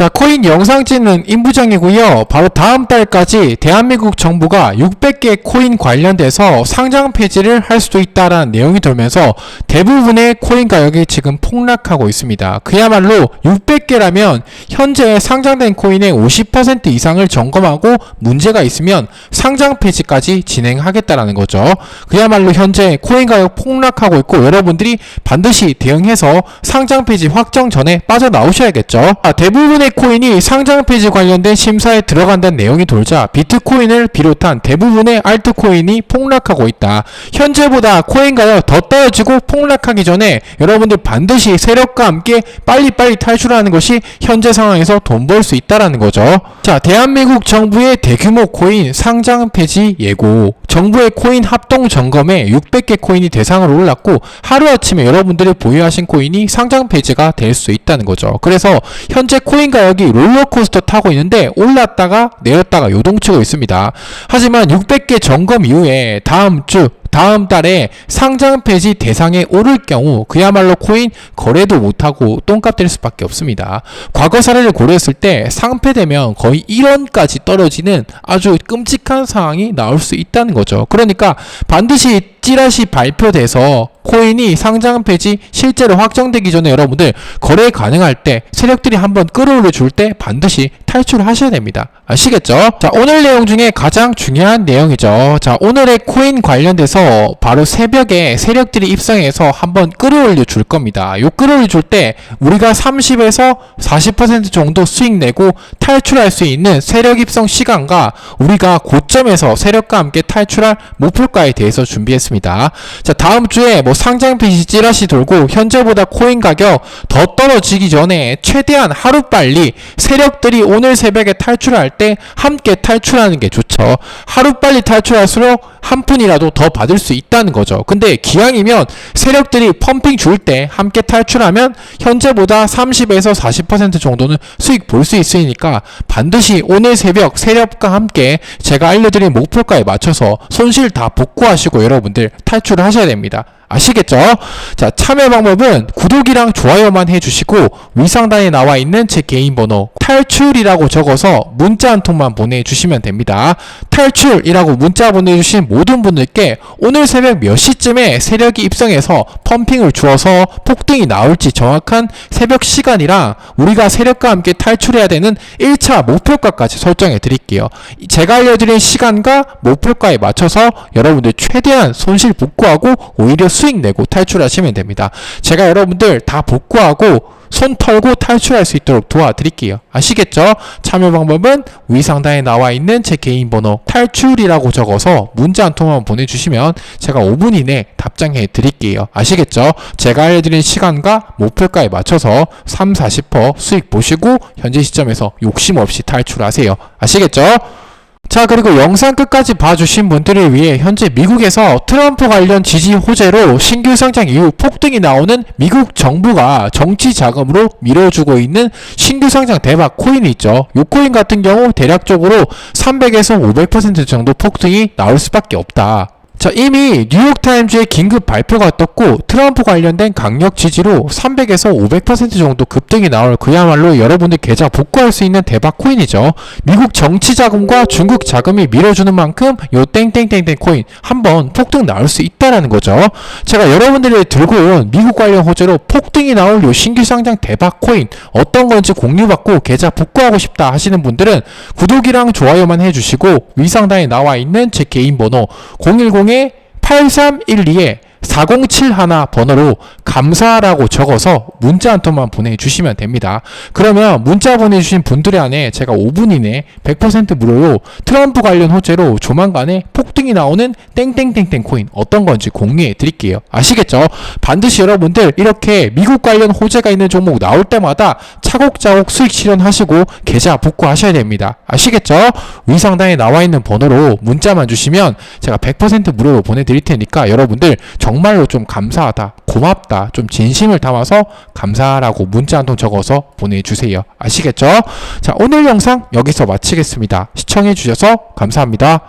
자, 코인 영상 찍는 임부장이고요. 바로 다음 달까지 대한민국 정부가 600개 코인 관련돼서 상장 폐지를 할 수도 있다라는 내용이 돌면서 대부분의 코인 가격이 지금 폭락하고 있습니다. 그야말로 600개라면 현재 상장된 코인의 50% 이상을 점검하고 문제가 있으면 상장 폐지까지 진행하겠다라는 거죠. 그야말로 현재 코인 가격 폭락하고 있고 여러분들이 반드시 대응해서 상장 폐지 확정 전에 빠져나오셔야겠죠. 아, 대부분의 코인이 상장 폐지 관련된 심사에 들어간다는 내용이 돌자 비트코인을 비롯한 대부분의 알트코인이 폭락하고 있다. 현재보다 코인 가격 더 떨어지고 폭락하기 전에 여러분들 반드시 세력과 함께 빨리빨리 탈출하는 것이 현재 상황에서 돈 벌 수 있다라는 거죠. 자, 대한민국 정부의 대규모 코인 상장 폐지 예고. 정부의 코인 합동 점검에 600개 코인이 대상으로 올랐고 하루아침에 여러분들이 보유하신 코인이 상장 폐지가 될 수 있다는 거죠. 그래서 현재 코인 가 격이 롤러코스터 타고 있는데 올랐다가 내렸다가 요동치고 있습니다. 하지만 600개 점검 이후에 다음 주 다음 달에 상장 폐지 대상에 오를 경우 그야말로 코인 거래도 못하고 똥값 될 수밖에 없습니다. 과거 사례를 고려했을 때 상폐되면 거의 1원까지 떨어지는 아주 끔찍한 상황이 나올 수 있다는 거죠. 그러니까 반드시 찌라시 발표돼서 코인이 상장 폐지 실제로 확정되기 전에 여러분들 거래 가능할 때 세력들이 한번 끌어올려 줄 때 반드시 탈출하셔야 됩니다. 아시겠죠? 자, 오늘 내용 중에 가장 중요한 내용이죠. 자, 오늘의 코인 관련돼서 바로 새벽에 세력들이 입성해서 한번 끌어올려 줄 겁니다. 요 끌어올려 줄 때 우리가 30에서 40% 정도 수익 내고 탈출할 수 있는 세력 입성 시간과 우리가 고점에서 세력과 함께 탈출할 목표가에 대해서 준비했습니다. 자, 다음 주에 뭐 상장 폐지 찌라시 돌고 현재보다 코인 가격 더 떨어지기 전에 최대한 하루빨리 세력들이 오늘 새벽에 탈출할 때 함께 탈출하는 게 좋죠. 하루빨리 탈출할수록 한 푼이라도 더 받을 수 있다는 거죠. 근데 기왕이면 세력들이 펌핑 줄 때 함께 탈출하면 현재보다 30에서 40% 정도는 수익 볼 수 있으니까 반드시 오늘 새벽 세력과 함께 제가 알려드린 목표가에 맞춰서 손실 다 복구하시고 여러분들 탈출을 하셔야 됩니다. 아시겠죠? 자, 참여 방법은 구독이랑 좋아요만 해주시고 위상단에 나와 있는 제 개인 번호 탈출이라고 적어서 문자 한 통만 보내주시면 됩니다. 탈출이라고 문자 보내주신 모든 분들께 오늘 새벽 몇 시쯤에 세력이 입성해서 펌핑을 주어서 폭등이 나올지 정확한 새벽 시간이랑 우리가 세력과 함께 탈출해야 되는 1차 목표가까지 설정해 드릴게요. 제가 알려드린 시간과 목표가에 맞춰서 여러분들 최대한 손실 복구하고 오히려 수익 내고 탈출하시면 됩니다. 제가 여러분들 다 복구하고 손 털고 탈출할 수 있도록 도와드릴게요. 아시겠죠? 참여 방법은 위 상단에 나와 있는 제 개인 번호 탈출이라고 적어서 문자 한 통만 보내주시면 제가 5분 이내 답장해 드릴게요. 아시겠죠? 제가 알려드린 시간과 목표가에 맞춰서 3, 40% 수익 보시고 현재 시점에서 욕심 없이 탈출하세요. 아시겠죠? 자 그리고 영상 끝까지 봐주신 분들을 위해 현재 미국에서 트럼프 관련 지지 호재로 신규 상장 이후 폭등이 나오는 미국 정부가 정치 자금으로 밀어주고 있는 신규 상장 대박 코인이 있죠. 이 코인 같은 경우 대략적으로 300에서 500% 정도 폭등이 나올 수밖에 없다. 자, 이미 뉴욕타임즈의 긴급 발표가 떴고 트럼프 관련된 강력 지지로 300에서 500% 정도 급등이 나올 그야말로 여러분들 계좌 복구할 수 있는 대박 코인이죠. 미국 정치 자금과 중국 자금이 밀어주는 만큼 요 땡땡땡땡 코인 한번 폭등 나올 수 있다라는 거죠. 제가 여러분들이 들고 온 미국 관련 호재로 폭등이 나올 요 신규 상장 대박 코인 어떤 건지 공유받고 계좌 복구하고 싶다 하시는 분들은 구독이랑 좋아요만 해주시고 위상단에 나와 있는 제 개인 번호 010 8312에 4071 번호로 감사라고 적어서 문자 한 통만 보내주시면 됩니다. 그러면 문자 보내주신 분들의 안에 제가 5분 이내 100% 무료로 트럼프 관련 호재로 조만간에 폭등이 나오는 땡땡땡땡 코인 어떤 건지 공유해 드릴게요. 아시겠죠? 반드시 여러분들 이렇게 미국 관련 호재가 있는 종목 나올 때마다 차곡차곡 수익 실현하시고 계좌 복구하셔야 됩니다. 아시겠죠? 위상단에 나와 있는 번호로 문자만 주시면 제가 100% 무료로 보내드릴 테니까 여러분들 정말로 좀 감사하다, 고맙다, 좀 진심을 담아서 감사라고 문자 한 통 적어서 보내주세요. 아시겠죠? 자, 오늘 영상 여기서 마치겠습니다. 시청해주셔서 감사합니다.